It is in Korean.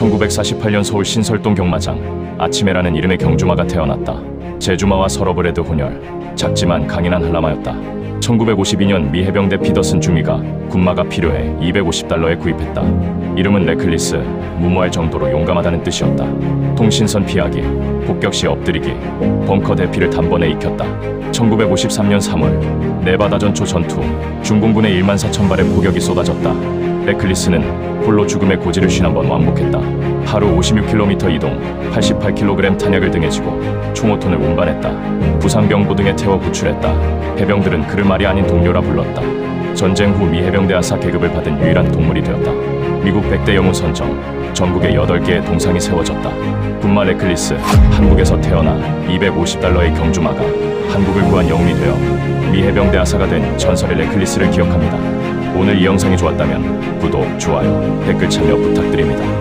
1948년 서울 신설동 경마장 아침에라는 이름의 경주마가 태어났다. 제주마와 서러브레드 혼혈, 작지만 강인한 한라마였다. 1952년 미 해병대 피더슨 중위가 군마가 필요해 250달러에 구입했다. 이름은 레클리스, 무모할 정도로 용감하다는 뜻이었다. 통신선 피하기, 폭격 시 엎드리기, 벙커 대피를 단번에 익혔다. 1953년 3월 네바다 전초 전투, 중공군의 1만 4천 발의 포격이 쏟아졌다. 레클리스는 홀로 죽음의 고지를 51번 왕복했다. 하루 56km 이동, 88kg 탄약을 등에 지고 총호톤을 운반했다. 부상병부 등에 태워 구출했다. 해병들은 그를 말이 아닌 동료라 불렀다. 전쟁 후 미 해병대 아사 계급을 받은 유일한 동물이 되었다. 미국 100대 영웅 선정, 전국에 8개의 동상이 세워졌다. 군마 레클리스, 한국에서 태어나 250달러의 경주마가 한국을 구한 영웅이 되어 미 해병대 아사가 된 전설의 레클리스를 기억합니다. 오늘 이 영상이 좋았다면 구독, 좋아요, 댓글 참여 부탁드립니다.